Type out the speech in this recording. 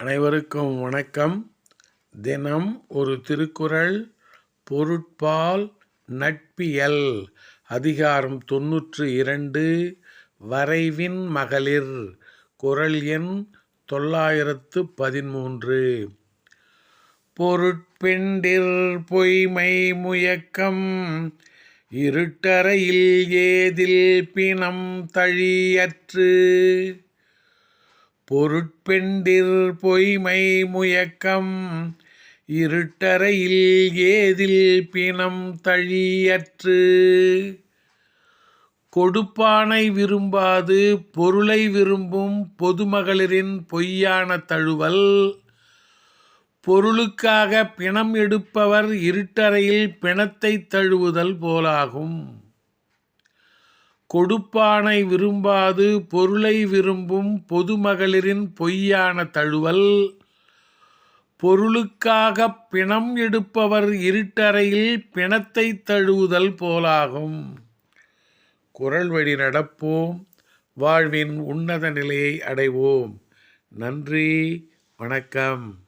அனைவருக்கும் வணக்கம். தினம் ஒரு திருக்குறள் பொருட்பால் நட்பியல் அதிகாரம் தொன்னூற்று இரண்டு வரைவின் மகளிர் குரல் எண் தொள்ளாயிரத்து பதிமூன்று பொருட்பெண்டிர் பொய்மை முயக்கம் இருட்டறையில் ஏதில் பிணம் தழியற்று. பொருட்பெண்டிர் பொய்மை முயக்கம். இருட்டறையில் ஏதில் பிணம் தழியற்று. கொடுப்பானை விரும்பாது பொருளை விரும்பும் பொதுமகளிரின் பொய்யான தழுவல். பொருளுக்காக பிணம் எடுப்பவர் இருட்டறையில் பிணத்தை தழுவுதல் போலாகும். கொடுப்பானை விரும்பாது பொருளை விரும்பும் பொதுமகளிரின் பொய்யான தழுவல். பொருளுக்காக பிணம் எடுப்பவர் இருட்டறையில் பிணத்தை தழுவுதல் போலாகும். குரல் வழி நடப்போம். வாழ்வின் உன்னத நிலையை அடைவோம். நன்றி. வணக்கம்.